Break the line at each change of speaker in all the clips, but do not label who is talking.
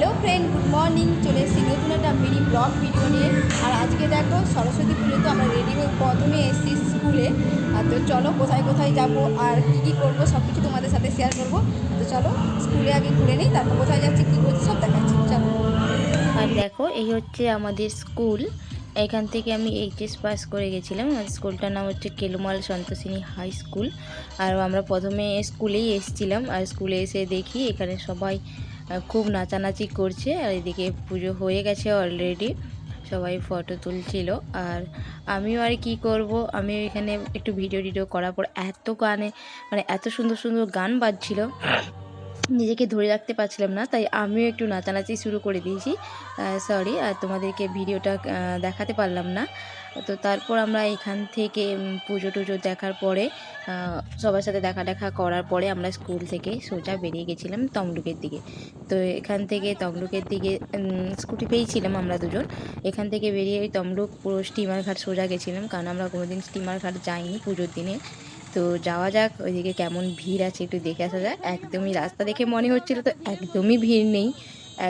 Hello friend, good morning. চলে এসেছি নতুন একটা মিনি ব্লগ ভিডিও নিয়ে। আর আজকে দেখো, সরস্বতী পুজো তো আমরা রেডি হয়ে প্রথমে এসেছি স্কুলে। আর তো চলো, কোথায় কোথায় যাব, আর কী কী করব সব কিছু তোমাদের সাথে শেয়ার করব। তো চলো, স্কুলে আগে ঘুরে নিই, তারপর কোথায় যাচ্ছি, কী করছি, সব দেখাচ্ছি। চলো।
আর দেখো, এই হচ্ছে আমাদের স্কুল। এখান থেকে আমি এইচএস পাস করে গেছিলাম। আমাদের স্কুলটার নাম হচ্ছে কেলুমাল সন্তোষিনী হাই স্কুল আর আমরা প্রথমে স্কুলেই এসেছিলাম। আর স্কুলে এসে দেখি এখানে সবাই খুব নাচানাচি করছে, আর এদিকে পুজো হয়ে গেছে অলরেডি সবাই ফটো তুলছিল। আর আমিও আর কি করব আমি এখানে একটু ভিডিও টিডিও করার পর এত গানে মানে এত সুন্দর সুন্দর গান বাজছিল। নিজেকে ধরে রাখতে পারছিলাম না, তাই আমিও একটু নাচানাচি শুরু করে দিয়েছি। সরি আর তোমাদেরকে ভিডিওটা দেখাতে পারলাম না। তো তারপর আমরা এখান থেকে পুজো টুজো দেখার পরে সবার সাথে দেখা দেখা করার পরে আমরা স্কুল থেকে সোজা বেরিয়ে গেছিলাম তমলুকের দিকে। তো এখান থেকে তমলুকের দিকে স্কুটি পেয়েছিলাম আমরা দুজন। এখান থেকে বেরিয়ে তমলুক পুরো স্টিমার ঘাট সোজা গেছিলাম, কারণ আমরা কোনোদিন স্টিমার ঘাট যাইনি পুজোর দিনে। তো যাওয়া যাক, ওইদিকে কেমন ভিড় আছে একটু দেখে আসা যাক। একদমই রাস্তা দেখে মনে হচ্ছিল তো একদমই ভিড় নেই,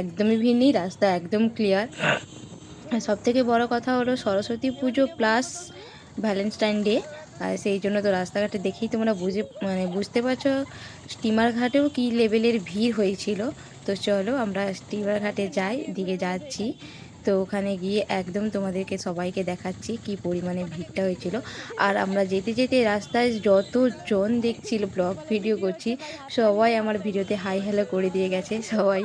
একদমই ভিড় নেই, রাস্তা একদম ক্লিয়ার সব থেকে বড় কথা হলো সরস্বতী পুজো প্লাস ভ্যালেন্টাইন ডে আর সেই জন্য তো রাস্তাঘাটে দেখেই তোমরা বুঝে মানে বুঝতে পারছ স্টিমার ঘাটেও কী লেভেলের ভিড় হয়েছিল। তো চলো আমরা স্টিমার ঘাটে যাই, দিকে যাচ্ছি। তো ওখানে গিয়ে একদম তোমাদেরকে সবাইকে দেখাচ্ছি কি পরিমাণে ভিড়টা হয়েছিল। আর আমরা যেতে যেতে রাস্তায় যতজন দেখছিল ব্লগ ভিডিও করছি, সবাই আমার ভিডিওতে হাই হ্যালো করে দিয়ে গেছে সবাই।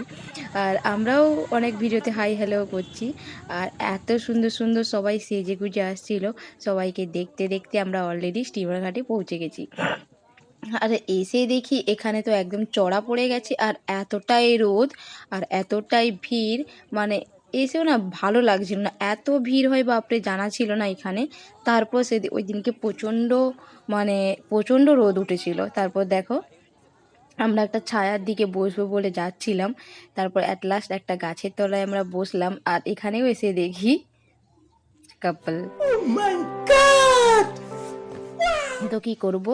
আর আমরাও অনেক ভিডিওতে হাই হ্যালো করছি। আর এত সুন্দর সুন্দর সবাই সেজে গুজে আসছিল। সবাইকে দেখতে দেখতে আমরা অলরেডি স্টিমার ঘাটে পৌঁছে গেছি। আর এসে দেখি এখানে তো একদম চড়া পড়ে গেছে, আর এতটাই রোদ আর এতটাই ভিড় মানে এসেও না ভালো লাগছিল না। এত ভিড় হয়, বাপরে, জানা ছিল না এখানে। তারপর সেদিন ওই দিনকে প্রচণ্ড মানে প্রচণ্ড রোদ উঠেছিল। তারপর দেখো, আমরা একটা ছায়ার দিকে বসবো বলে যাচ্ছিলাম। তারপর অ্যাট লাস্ট একটা গাছের তলায় আমরা বসলাম। আর এখানেও এসে দেখি কাপল তো কি করব?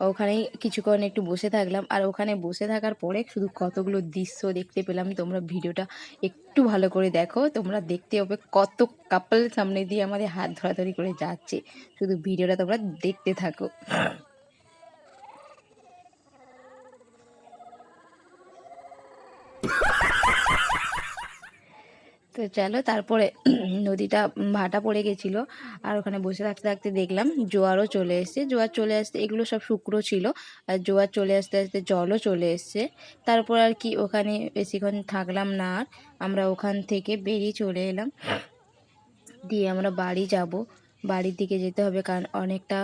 ওখানেই কিছুক্ষণ একটু বসে থাকলাম। আর ওখানে বসে থাকার পরে শুধু কতগুলো দৃশ্য দেখতে পেলাম। তোমরা ভিডিওটা একটু ভালো করে দেখো। তোমরা দেখতে হবে কত কাপল সামনে দিয়ে আমাদের হাত ধরাধরি করে যাচ্ছে। শুধু ভিডিওটা তোমরা দেখতে থাকো। চলো তারপরে নদীটা ভাটা পড়ে গেছিল, আর ওখানে বসে থাকতে থাকতে দেখলাম জোয়ারও চলে এসছে। জোয়ার চলে আসতে, এগুলো সব শুকনো ছিল, আর জোয়ার চলে আসতে আসতে জলও চলে এসছে। তারপর আর কি ওখানে বেশিক্ষণ থাকলাম না আর, আমরা ওখান থেকে বেরিয়ে চলে এলাম। দিয়ে আমরা বাড়ি যাব। বাড়ির দিকে যেতে হবে, কারণ অনেকটা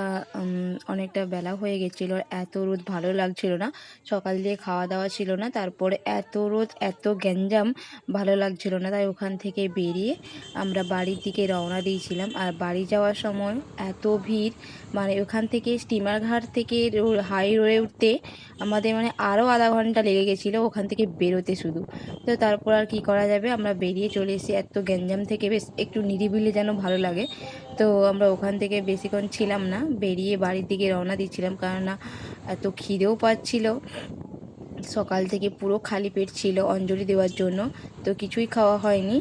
অনেকটা বেলা হয়ে গেছিল। এত রোদ ভালো লাগছিল না। সকাল দিয়ে খাওয়া দাওয়া ছিল না। তারপরে এত রোদ, এত গ্যাঞ্জাম ভালো লাগছিল না। তাই ওখান থেকে বেরিয়ে আমরা বাড়ির দিকে রওনা দিয়েছিলাম। আর বাড়ি যাওয়ার সময় এত ভিড় মানে ওখান থেকে স্টিমার ঘাট থেকে হাই রোডে উঠতে আমাদের মানে আরও আধা ঘণ্টা লেগে গেছিল ওখান থেকে বেরোতে শুধু। তো তারপর আর কি করা যাবে? আমরা বেরিয়ে চলে এসেছি। এত গ্যাঞ্জাম থেকে বেশ একটু নিরিবিলি যেন ভালো লাগে। তো আমরা ওখান থেকে বেশিক্ষণ ছিলাম না, বেরিয়ে বাড়ির দিকে রওনা দিচ্ছিলাম কেননা এত খিদেও পাচ্ছিল। সকাল থেকে পুরো খালি পেট ছিল অঞ্জলি দেওয়ার জন্য, তো কিছুই খাওয়া হয়নি।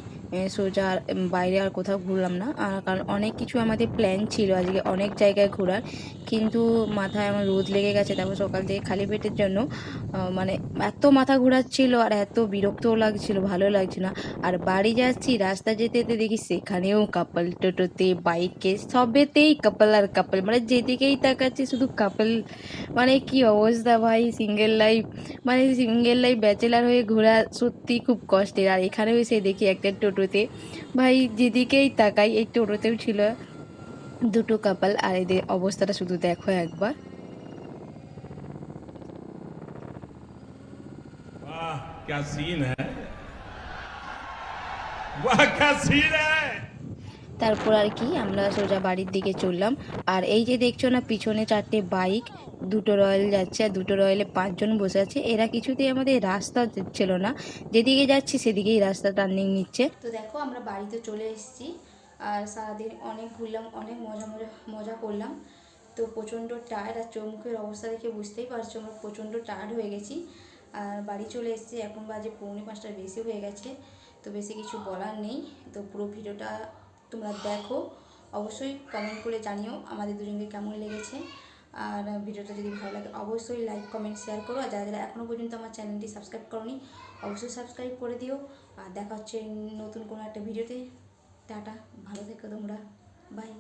সোজা বাইরে আর কোথাও ঘুরলাম না। আর কারণ অনেক কিছু আমাদের প্ল্যান ছিল আজকে, অনেক জায়গায় ঘোরার। কিন্তু মাথায় আমার রোদ লেগে গেছে, তারপর সকাল থেকে খালি পেটের জন্য মানে এত মাথা ঘোরাচ্ছিল আর এত বিরক্তও লাগছিল, ভালো লাগছে না। আর বাড়ি যাচ্ছি, রাস্তা যেতে যেতে দেখি সেখানেও কাপল টোটোতে বাইকে সবেতেই কাপল আর কাপল মানে যেদিকেই তাকাচ্ছি শুধু কাপল মানে কি অবস্থা ভাই সিঙ্গেল লাইফ মানে সিঙ্গেল লাইফ ব্যাচেলার হয়ে ঘোরা সত্যি খুব কষ্টের। আর এখানেও এসে দেখি একটা টোটোতে ভাই যেদিকেই তাকাই এই টোটোতেও ছিল দুটো কাপল আর এদের অবস্থাটা শুধু দেখো একবার
वाह क्या सीन है वाह क्या सीन है
তারপর আর কি আমরা সোজা বাড়ির দিকে চললাম। আর এই যে দেখছ না, পিছনে চারটে বাইক, দুটো রয়্যাল যাচ্ছে আর দুটো রয়েলে পাঁচজন বসে আছে। এরা কিছুতেই আমাদের রাস্তা ছিল না। যেদিকে যাচ্ছি সেদিকেই রাস্তা টার্নিং নিচ্ছে।
তো দেখো, আমরা বাড়িতে চলে এসেছি। আর সারাদিন অনেক ঘুরলাম, অনেক মজা মজা মজা করলাম। তো প্রচণ্ড টায়ার্ড আর চোখ অবস্থা দেখে বুঝতেই পারছ, আমরা প্রচণ্ড টায়ার্ড হয়ে গেছি।
আর বাড়ি চলে এসেছি, এখন বাজে পৌনে পাঁচটার বেশি হয়ে গেছে। তো বেশি কিছু বলার নেই। তো পুরো ভিডিওটা তোমরা দেখো, অবশ্যই কমেন্ট করে জানিও আমাদের দুজনকে কেমন লেগেছে। আর ভিডিওটা যদি ভালো লাগে, অবশ্যই লাইক কমেন্ট শেয়ার করো। আর যারা যারা এখনও পর্যন্ত আমার চ্যানেলটি সাবস্ক্রাইব করনি, অবশ্যই সাবস্ক্রাইব করে দিও। আর দেখা হচ্ছে নতুন কোনো একটা ভিডিওতে। টাটা, ভালো থেকো তোমরা। বাই